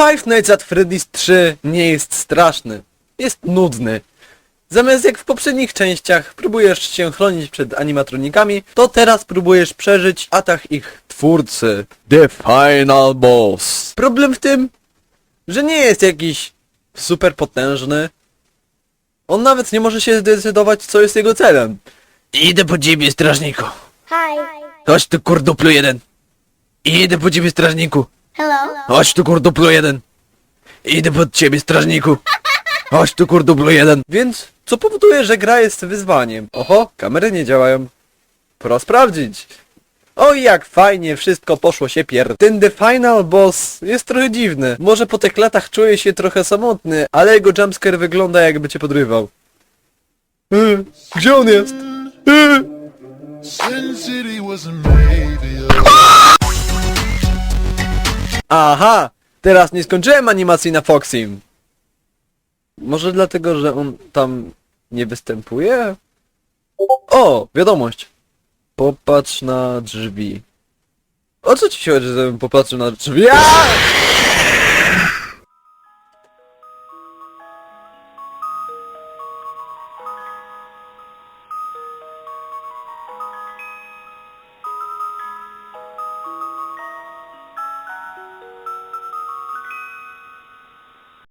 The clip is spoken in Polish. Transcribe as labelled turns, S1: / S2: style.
S1: Five Nights at Freddy's 3 nie jest straszny. Jest nudny. Zamiast jak w poprzednich częściach próbujesz się chronić przed animatronikami, to teraz próbujesz przeżyć atak ich twórcy. The Final Boss. Problem w tym, że nie jest jakiś super potężny. On nawet nie może się zdecydować, co jest jego celem. Idę po ciebie, strażniku.
S2: Hi.
S1: Chodź tu, kurduplu jeden. Idę po ciebie, strażniku.
S2: Hello.
S1: Chodź tu, kurduplu jeden. Idę pod ciebie, strażniku. Chodź tu, kurduplu jeden. Więc, co powoduje, że gra jest wyzwaniem. Oho, kamery nie działają. Pora sprawdzić. Oj, jak fajnie wszystko poszło się pier... Ten The Final Boss jest trochę dziwny. Może po tych latach czuje się trochę samotny, ale jego jumpscare wygląda jakby cię podrywał. Y, gdzie on jest?
S3: Sin City for you.
S1: Aha! Teraz nie skończyłem animacji na Foxim. Może dlatego, że on tam nie występuje? O! Wiadomość. Popatrz na drzwi. O co ci się chodzi, żebym popatrzył na drzwi? Aaa!